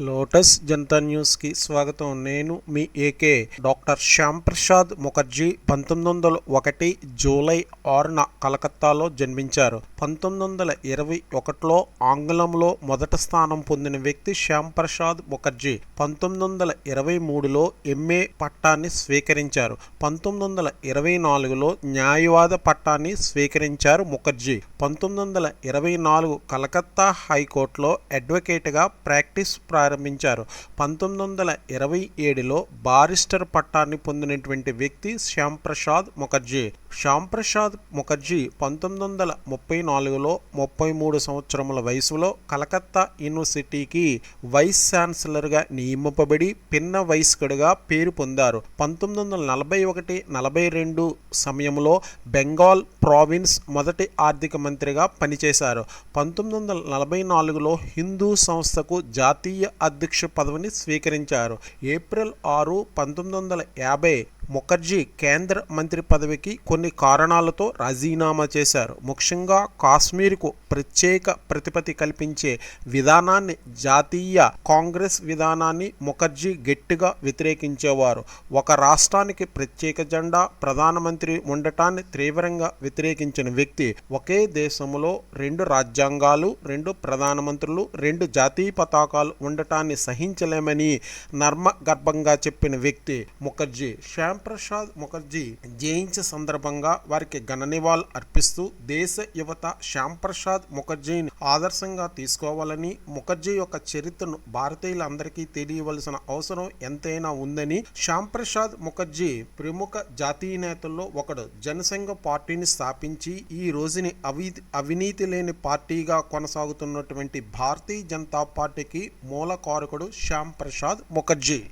Lotus Janata న్యూస్కి స్వాగతం. నేను మీ ఏకే డాక్టర్ శ్యామ్ ప్రసాద్ ముఖర్జీ. పంతొమ్మిది వందల ఒకటి జూలై ఆరున కలకత్తాలో జన్మించారు. పంతొమ్మిది వందల ఇరవై ఒకటిలో ఆంగ్లంలో మొదటి స్థానం పొందిన వ్యక్తి శ్యామ్ ప్రసాద్ ముఖర్జీ పంతొమ్మిది వందల ఇరవై మూడులో ఎంఏ పట్టాన్ని స్వీకరించారు. పంతొమ్మిది వందల ఇరవై నాలుగులో న్యాయవాద పట్టాన్ని స్వీకరించారు ముఖర్జీ. పంతొమ్మిది వందల ఇరవై నాలుగు కలకత్తా హైకోర్టులో అడ్వకేట్గా ప్రాక్టీస్ ప్రా ప్రారంభించారు. పంతొమ్మిది వందల ఇరవై ఏడులో బారిస్టర్ పట్టాన్ని పొందినటువంటి వ్యక్తి శ్యాంప్రసాద్ ముఖర్జీ. శ్యాంప్రసాద్ ముఖర్జీ పంతొమ్మిది వందల ముప్పై నాలుగులో ముప్పై మూడు సంవత్సరముల వయసులో కలకత్తా యూనివర్సిటీకి వైస్ ఛాన్సలర్గా నియమింపబడి పిన్న వయస్కుడిగా పేరు పొందారు. పంతొమ్మిది వందల నలభై ఒకటి నలభై రెండు సమయంలో బెంగాల్ ప్రావిన్స్ మొదటి ఆర్థిక మంత్రిగా పనిచేశారు. పంతొమ్మిది వందల నలభై నాలుగులో హిందూ సంస్థకు జాతీయ అధ్యక్ష పదవిని స్వీకరించారు. ఏప్రిల్ ఆరు పంతొమ్మిది వందల యాభై ముఖర్జీ కేంద్ర మంత్రి పదవికి కొన్ని కారణాలతో రాజీనామా చేశారు. ముఖ్యంగా కాశ్మీర్కు ప్రత్యేక ప్రతిపత్తి కల్పించే విధానాన్ని జాతీయ కాంగ్రెస్ విధానాన్ని ముఖర్జీ గట్టిగా వ్యతిరేకించేవారు. ఒక రాష్ట్రానికి ప్రత్యేక జెండా ప్రధానమంత్రి ఉండటాన్ని తీవ్రంగా వ్యతిరేకించిన వ్యక్తి ఒకే దేశంలో రెండు రాజ్యాంగాలు రెండు ప్రధానమంత్రులు రెండు జాతీయ పతాకాలు ఉండటాన్ని సహించలేమని నర్మగర్భంగా చెప్పిన వ్యక్తి ముఖర్జీ. శ్యామ్ ప్రసాద్ ముఖర్జీ జయించే సందర్భంగా వారికి ఘన నివాళులు అర్పిస్తూ దేశ యువత శ్యామ్ ప్రసాద్ ముఖర్జీని ఆదర్శంగా తీసుకోవాలని ముఖర్జీ యొక్క చరిత్రను భారతీయులందరికీ తెలియవలసిన అవసరం ఎంతైనా ఉందని శ్యామ్ ప్రసాద్ ముఖర్జీ ప్రముఖ జాతీయ నేతల్లో ఒకడు. జనసంఘ పార్టీని స్థాపించి ఈ రోజుని అవి అవినీతి లేని పార్టీగా కొనసాగుతున్నటువంటి భారతీయ జనతా పార్టీకి మూల కారకుడు శ్యామ్ ప్రసాద్ ముఖర్జీ.